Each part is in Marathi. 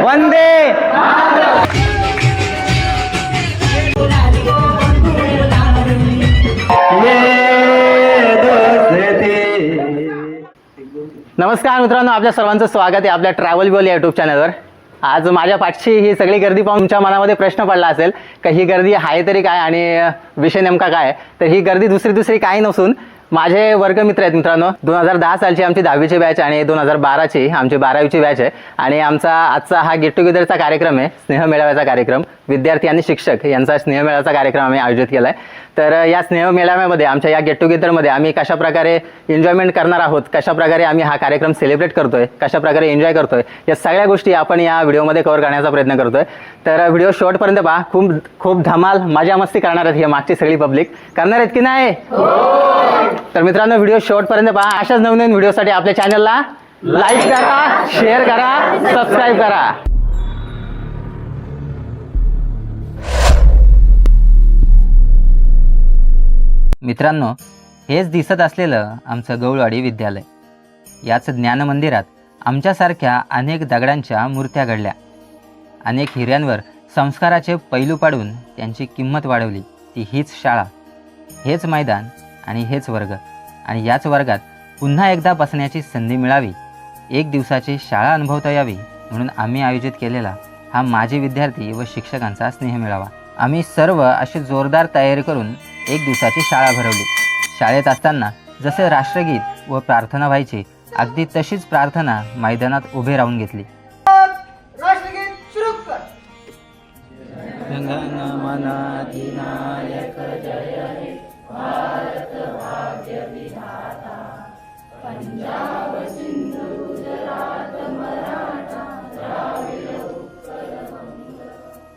वंदे नमस्कार मित्रांनो आपल्या सर्वांचं स्वागत आहे आपल्या ट्रॅव्हल बोल या युट्यूब चॅनलवर आज माझ्या पाठची ही सगळी गर्दी पाहून तुमच्या मनामध्ये प्रश्न पडला असेल का ही गर्दी आहे तरी काय आणि विषय नेमका काय? तर ही गर्दी दुसरी दुसरी काही नसून माझे वर्गमित्र आहेत मित्रांनो. दोन हजार दहा सालची आमची दहावीची बॅच आणि दोन हजार बाराची आमची बारावीची बॅच आहे. आणि आमचा आजचा हा गेट टुगेदरचा कार्यक्रम आहे. स्नेह मेळाव्याचा कार्यक्रम. विद्यार्थी आणि शिक्षक यांचा स्नेह कार्यक्रम आम्ही आयोजित केला आहे तर या स्नेहमेळाव्यामध्ये आमच्या या गेट टुगेदरमध्ये आम्ही कशाप्रकारे एन्जॉयमेंट करणार आहोत कशाप्रकारे आम्ही हा कार्यक्रम सेलिब्रेट करतोय कशा प्रकारे एन्जॉय करतोय या सगळ्या गोष्टी आपण या व्हिडिओमध्ये कव्हर करण्याचा प्रयत्न करतोय. तर व्हिडिओ शेवटपर्यंत पहा खूप खूप धमाल मजा मस्ती करणार आहेत हे मागची सगळी पब्लिक. करणार आहेत की नाही? तर मित्रांनो व्हिडिओ शेवटपर्यंत पहा अशाच नवनवीन व्हिडिओसाठी आपल्या चॅनलला लाईक करा शेअर करा सबस्क्राईब करा. मित्रांनो हेच दिसत असलेलं आमचं गौळवाडी विद्यालय. याच ज्ञानमंदिरात आमच्यासारख्या अनेक दगडांच्या मूर्त्या घडल्या. अनेक हिऱ्यांवर संस्काराचे पैलू पाडून त्यांची किंमत वाढवली ती हीच शाळा हेच मैदान आणि हेच वर्ग. आणि याच वर्गात पुन्हा एकदा बसण्याची संधी मिळावी एक दिवसाची शाळा अनुभवता यावी म्हणून आम्ही आयोजित केलेला हा माजी विद्यार्थी व शिक्षकांचा स्नेह मिळावा. आम्ही सर्व अशी जोरदार तयारी करून एक दिवसाची शाळा भरवली. शाळेत असताना जसे राष्ट्रगीत व प्रार्थना व्हायची अगदी तशीच प्रार्थना मैदानात उभे राहून घेतली. राष्ट्रगीत सुरू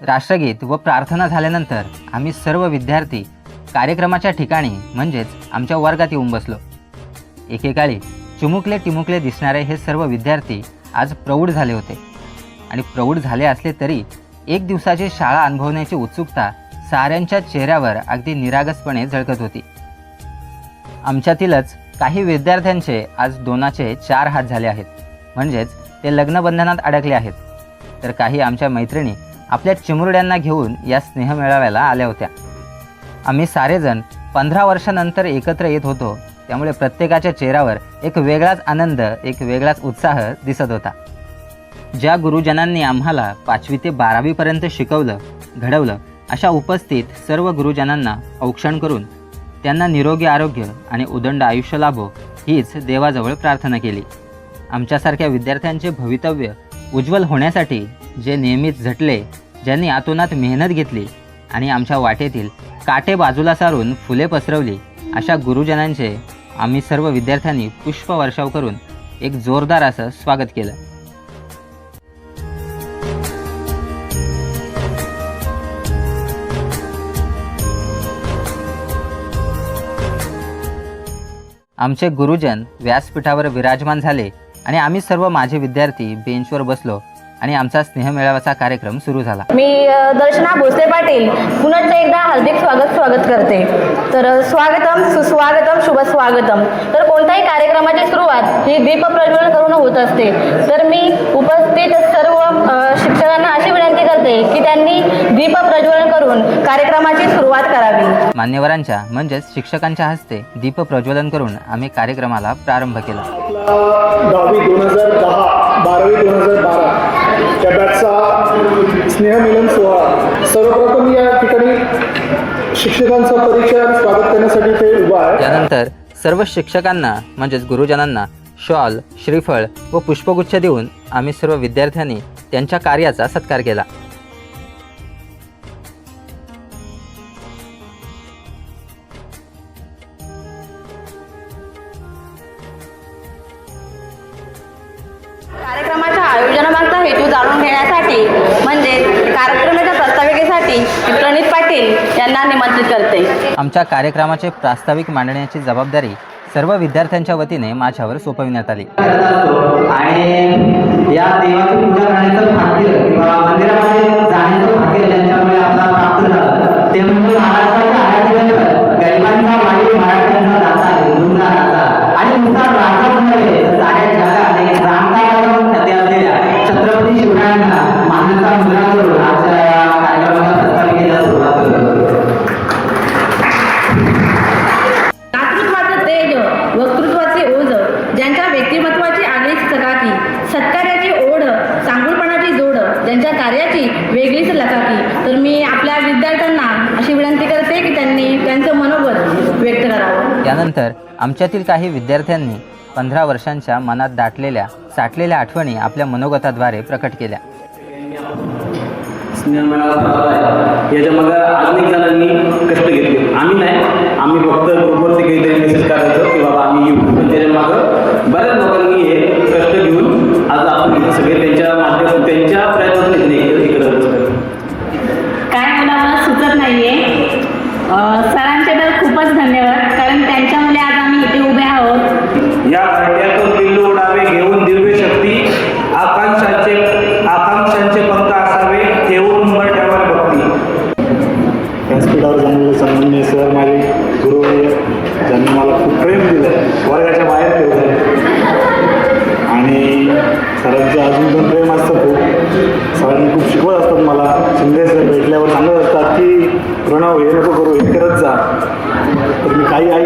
राष्ट्रगीत व प्रार्थना झाल्यानंतर आम्ही सर्व विद्यार्थी कार्यक्रमाच्या ठिकाणी म्हणजेच आमच्या वर्गात येऊन बसलो. एकेकाळी चिमुकले टिमुकले दिसणारे हे सर्व विद्यार्थी आज प्रौढ झाले होते. आणि प्रौढ झाले असले तरी एक दिवसाची शाळा अनुभवण्याची उत्सुकता साऱ्यांच्या चेहऱ्यावर अगदी निरागसपणे झळकत होती. आमच्यातीलच काही विद्यार्थ्यांचे आज दोनाचे चार हात झाले आहेत. म्हणजेच ते लग्नबंधनात अडकले आहेत. तर काही आमच्या मैत्रिणी आपल्या चिमुरड्यांना घेऊन या स्नेहमेळाव्याला आल्या होत्या. आम्ही सारेजण पंधरा वर्षानंतर एकत्र येत होतो. त्यामुळे प्रत्येकाच्या चेहऱ्यावर एक वेगळाच आनंद एक वेगळाच उत्साह दिसत होता. ज्या गुरुजनांनी आम्हाला पाचवी ते बारावीपर्यंत शिकवलं घडवलं अशा उपस्थित सर्व गुरुजनांना औक्षण करून त्यांना निरोगी आरोग्य आणि उदंड आयुष्य लाभो हीच देवाजवळ प्रार्थना केली. आमच्यासारख्या विद्यार्थ्यांचे भवितव्य उज्ज्वल होण्यासाठी जे नियमित झटले ज्यांनी आतोनात मेहनत घेतली आणि आमच्या वाटेतील काटे बाजूला सारून फुले पसरवली अशा गुरुजनांचे आम्ही सर्व विद्यार्थ्यांनी पुष्पवर्षाव करून एक जोरदार असं स्वागत केलं. आमचे गुरुजन व्यासपीठावर विराजमान झाले आणि आम्ही सर्व माझे विद्यार्थी बेंचवर बसलो. आणि आमचा स्नेहमेळाव्याचा कार्यक्रम सुरू झाला. मी दर्शना भोसले पाटील पुन्हा एकदा हार्दिक स्वागत स्वागत करते. तर स्वागतम सुस्वागतम शुभ स्वागतम. तर कोणत्याही कार्यक्रमाची सुरुवात ही दीप प्रज्वलन करून होत असते. तर मी उपस्थित सर्व शिक्षकांना अशी विनंती करते की त्यांनी दीप प्रज्वलन करून कार्यक्रमाची सुरुवात करावी. मान्यवरांच्या म्हणजेच शिक्षकांच्या हस्ते दीप प्रज्वलन करून आम्ही कार्यक्रमाला प्रारंभ केला. आपला दहावी दोन हजार दहा बारावी दोन हजार बारा या बॅचचा स्नेहमिलन सोहळा. सर्वप्रथम या ठिकाणी शिक्षकांचा परिचय स्वागत करण्यासाठी ते उभा आहे. त्यानंतर सर्व शिक्षकांना म्हणजेच गुरुजनांना शॉल श्रीफळ व पुष्पगुच्छ देऊन आम्ही सर्व विद्यार्थ्यांनी त्यांच्या कार्याचा सत्कार केला. प्रणित पाटील यांना निमंत्रित करते. आमच्या कार्यक्रमाचे प्रास्ताविक मांडण्याची जबाबदारी सर्व विद्यार्थ्यांच्या वतीने माझ्यावर सोपविण्यात आली. आणि या देवाची पूजा करण्याचं भाग्य किंवा मंदिरामध्ये जाण्याचं भाग्य ज्यांच्यामुळे आपल्याला प्राप्त झालं ते म्हणजे महाराष्ट्राच्या आराध्य मराठ्यांचा वेगळीच लकाकी तर मी आपल्या विद्यार्थ्यांना अशी विनंती करते की त्यांनी त्यांचं मनोगत व्यक्त करावं. त्यानंतर आमच्यातील काही विद्यार्थ्यांनी पंधरा वर्षांच्या मनात दाटलेल्या साठलेल्या आठवणी आपल्या मनोगताद्वारे प्रकट केल्या. याच्या मागं अनेक जणांनी कष्ट घेतले. आम्ही नाही आम्ही फक्त ग्रुपवरती काहीतरी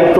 मी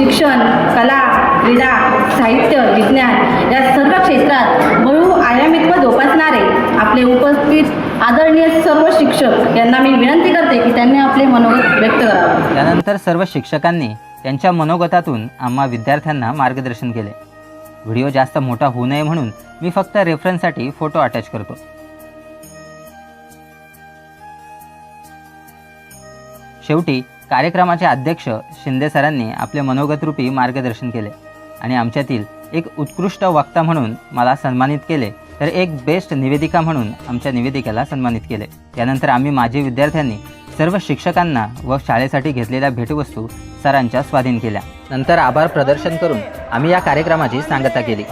शिक्षण कला क्रीडा साहित्य विज्ञान या सर्व क्षेत्रात बहुआयामित्व जोपासणारे आपले उपस्थित आदरणीय सर्व शिक्षक यांना मी विनंती करते की त्यांनी आपले मनोगत व्यक्त करावे. त्यानंतर सर्व शिक्षकांनी त्यांच्या मनोगतातून आम्हा विद्यार्थ्यांना मार्गदर्शन केले. व्हिडिओ जास्त मोठा होऊ नये म्हणून मी फक्त रेफरन्ससाठी फोटो अटॅच करतो. शेवटी कार्यक्रमाचे अध्यक्ष शिंदे सरांनी आपले मनोगतरूपी मार्गदर्शन केले आणि आमच्यातील एक उत्कृष्ट वक्ता म्हणून मला सन्मानित केले तर एक बेस्ट निवेदिका म्हणून आमच्या निवेदिकेला सन्मानित केले. त्यानंतर आम्ही माझे विद्यार्थ्यांनी सर्व शिक्षकांना व शाळेसाठी घेतलेल्या भेटवस्तू सरांच्या स्वाधीन केल्या. नंतर आभार प्रदर्शन करून आम्ही या कार्यक्रमाची सांगता केली.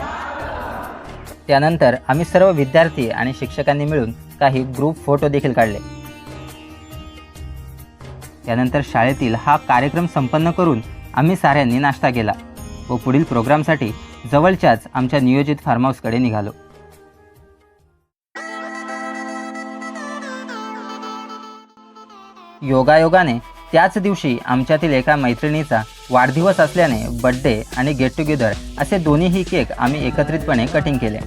त्यानंतर आम्ही सर्व विद्यार्थी आणि शिक्षकांनी मिळून काही ग्रुप फोटो देखील काढले. त्यानंतर शाळेतील हा कार्यक्रम संपन्न करून आम्ही साऱ्यांनी नाश्ता केला व पुढील प्रोग्रामसाठी जवळच्याच आमच्या नियोजित फार्म हाऊसकडे निघालो. योगायोगाने त्याच दिवशी आमच्यातील एका मैत्रिणीचा वाढदिवस असल्याने बड्डे आणि गेट टुगेदर असे दोन्हीही केक आम्ही एकत्रितपणे कटिंग केले.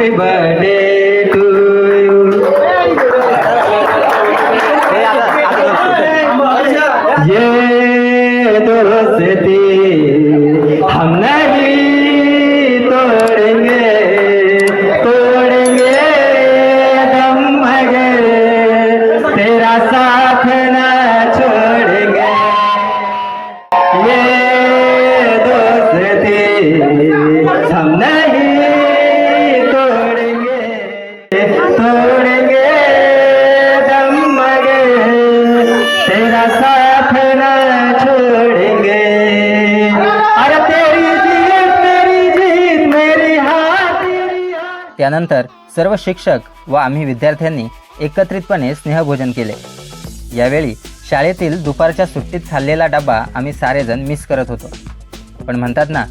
Happy birthday. त्यानंतर सर्व शिक्षक व आम्ही विद्यार्थ्यांनी एकत्रितपणे स्नेहभोजन केले. यावेळी शाळेतील दुपारच्या सुट्टीत खाल्लेला डबा आम्ही सारेजण मिस करत होतो. पण म्हणतात ना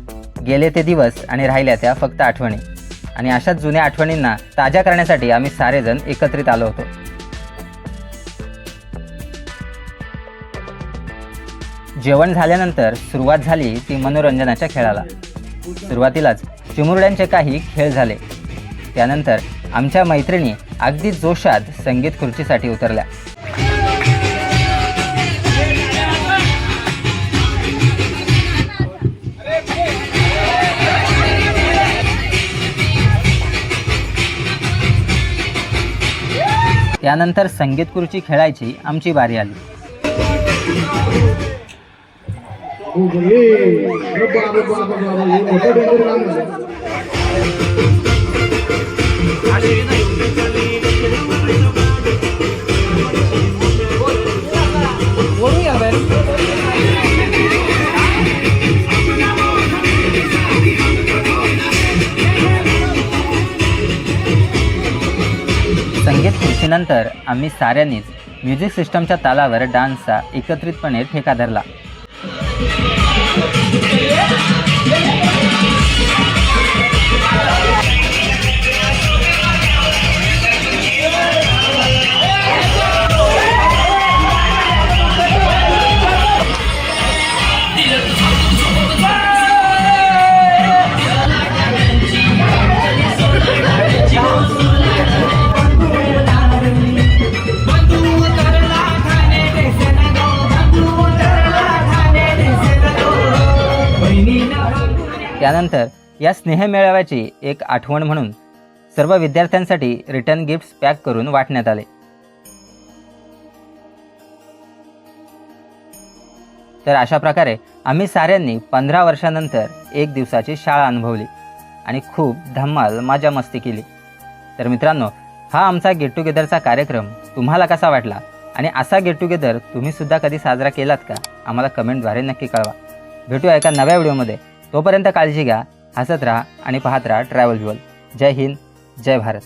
गेले ते दिवस आणि राहिल्या त्या फक्त आठवणी. आणि अशाच जुन्या आठवणींना ताज्या करण्यासाठी आम्ही सारेजण एकत्रित आलो होतो. जेवण झाल्यानंतर सुरुवात झाली ती मनोरंजनाच्या खेळाला. सुरुवातीलाच चिमुरड्यांचे काही खेळ झाले. त्यानंतर आमच्या मैत्रिणी अगदी जोशात संगीत खुर्चीसाठी उतरल्या त्यानंतर संगीत खुर्ची खेळायची आमची बारी आली संगीत खुर्चीनंतर आम्ही साऱ्यांनीच म्युझिक सिस्टमच्या तालावर डान्सचा एकत्रितपणे ठेका धरला. त्यानंतर या स्नेहमेळाव्याची एक आठवण म्हणून सर्व विद्यार्थ्यांसाठी रिटर्न गिफ्ट्स पॅक करून वाटण्यात आले. तर अशा प्रकारे आम्ही साऱ्यांनी पंधरा वर्षानंतर एक दिवसाची शाळा अनुभवली आणि खूप धम्माल मजा मस्ती केली. तर मित्रांनो हा आमचा गेट टुगेदरचा कार्यक्रम तुम्हाला कसा वाटला आणि असा गेट टुगेदर तुम्ही सुद्धा कधी साजरा केलात का? आम्हाला कमेंटद्वारे नक्की कळवा. भेटूया एका नव्या व्हिडिओमध्ये तोपर्यंत काळजी घ्या हसत राहा आणि पाहत राहा ट्रॅव्हल ज्युअल जय हिंद जय भारत.